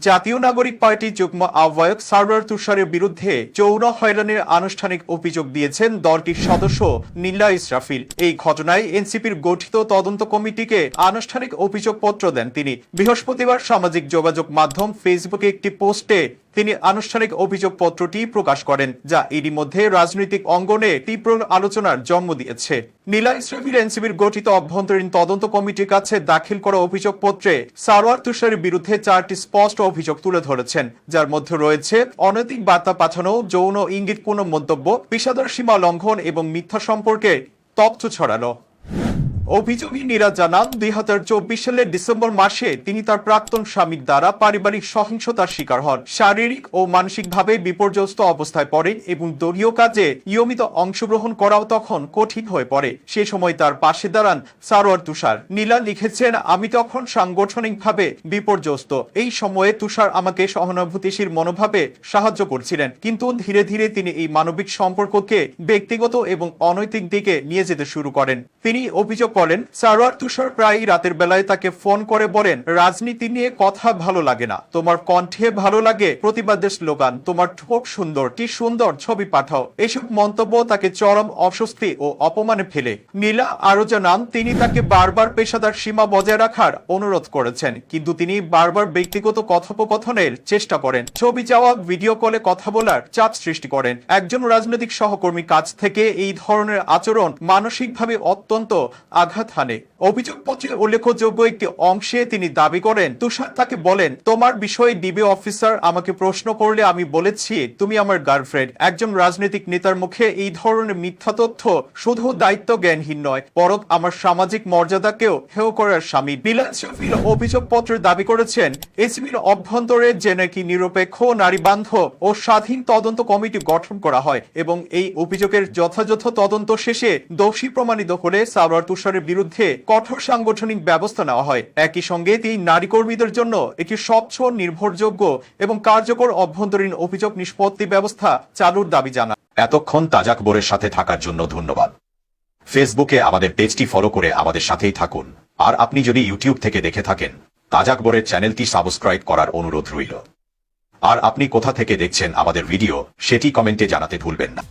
জাতীয় নাগরিক পার্টি যুগ্ম আহ্বায়ক সার্ভার তুষারের বিরুদ্ধে যৌন হয়রানির আনুষ্ঠানিক অভিযোগ দিয়েছেন দলটির সদস্য নীলা ইসরাফিল। এই ঘটনায় এনসিপির গঠিত তদন্ত কমিটিকে আনুষ্ঠানিক অভিযোগপত্র দেন তিনি। বৃহস্পতিবার সামাজিক যোগাযোগ মাধ্যম ফেসবুকে একটি পোস্টে তিনি আনুষ্ঠানিক অভিযোগপত্রটি প্রকাশ করেন, যা এরই মধ্যে রাজনৈতিক অঙ্গনে তীব্র আলোচনার জন্ম দিয়েছে। নীলা ইসরাফিল এনসিবির গঠিত অভ্যন্তরীণ তদন্ত কমিটির কাছে দাখিল করা অভিযোগপত্রে সারোয়ার তুষারের বিরুদ্ধে চারটি স্পষ্ট অভিযোগ তুলে ধরেছেন, যার মধ্যে রয়েছে অনৈতিক বার্তা পাঠানো, যৌন ইঙ্গিতপূর্ণ মন্তব্য, পেশাদার সীমা লঙ্ঘন এবং মিথ্যা সম্পর্কে তথ্য ছড়ানো। অভিযোগী নীরা জানান, দুই হাজার চব্বিশ সালের ডিসেম্বর মাসে তিনি তার প্রাক্তন স্বামীর দ্বারা পারিবারিক সহিংসতার শিকার হন। শারীরিক ও মানসিকভাবে বিপর্যস্ত অবস্থায় পড়েন এবং দলীয় কাজে নিয়মিত অংশগ্রহণ করাও তখন কঠিন হয়ে পড়ে। সে সময় তার পাশে দাঁড়ান সারোয়ার তুষার। নীলা লিখেছেন, আমি তখন সাংগঠনিকভাবে বিপর্যস্ত। এই সময়ে তুষার আমাকে সহানুভূতিশীল মনোভাবে সাহায্য করছিলেন। কিন্তু ধীরে ধীরে তিনি এই মানবিক সম্পর্ককে ব্যক্তিগত এবং অনৈতিক দিকে নিয়ে যেতে শুরু করেন। তিনি অভিযোগ করেন সারোয়ার তুষার প্রায়ই রাতের বেলায় তাকে ফোন করে বলেন, রাজনীতি নিয়ে কথা ভালো লাগে না। তোমার কণ্ঠে ভালো লাগে প্রতিবাদের স্লোগান, তোমার ঠোঁট সুন্দর, কি সুন্দর ছবি পাঠাও। এসব মন্তব্য তাকে চরম অস্বস্তি ও অপমানে ফেলে। নীলা আরও জানান, তিনি তাকে বারবার পেশাদার সীমা বজায় রাখার অনুরোধ করেছেন, কিন্তু তিনি বারবার ব্যক্তিগত কথোপকথনের চেষ্টা করেন। ছবি চাওয়া, ভিডিও কলে কথা বলার চাপ সৃষ্টি করেন। একজন রাজনৈতিক সহকর্মী কাছ থেকে এই ধরনের আচরণ মানসিকভাবে অত্যন্ত আঘাত হানে। অভিযোগপত্রে উল্লেখযোগ্য একটি অংশে তিনি দাবি করেন, তুষার তাকে বলেন, তোমার বিষয়ে ডিবি অফিসার আমাকে প্রশ্ন করলে আমি বলেছি, তুমি আমার গার্লফ্রেন্ড একজন রাজনৈতিক নেতার মুখে এই ধরনের মিথ্যা তথ্য শুধু দায়িত্ব জ্ঞানহীন নয়, বরং আমার সামাজিক মর্যাদাকেও হেয় করার স্বামী বিলাস শফিল অভিযোগপত্রে দাবি করেছেন, এসবির অভ্যন্তরে যে নাকি নিরপেক্ষ নারী বান্ধব ও স্বাধীন তদন্ত কমিটি গঠন করা হয় এবং এই অভিযোগের যথাযথ তদন্ত শেষে দোষী প্রমাণিত হলে সারোয়ার তুষারের বিরুদ্ধে কঠোর সাংগঠনিক ব্যবস্থা নেওয়া হয়। একই সঙ্গে তিনি নারী কর্মীদের জন্য একটি স্বচ্ছ, নির্ভরযোগ্য এবং কার্যকর অভ্যন্তরীণ অভিযোগ নিষ্পত্তি ব্যবস্থা চালুর দাবি জানান। এতক্ষণ তাজাক বোরের সাথে থাকার জন্য ধন্যবাদ। ফেসবুকে আমাদের পেজটি ফলো করে আমাদের সাথেই থাকুন। আর আপনি যদি ইউটিউব থেকে দেখে থাকেন, তাজাক বোরের চ্যানেলটি সাবস্ক্রাইব করার অনুরোধ রইল। আর আপনি কোথা থেকে দেখছেন আমাদের ভিডিও, সেটি কমেন্টে জানাতে ভুলবেন না।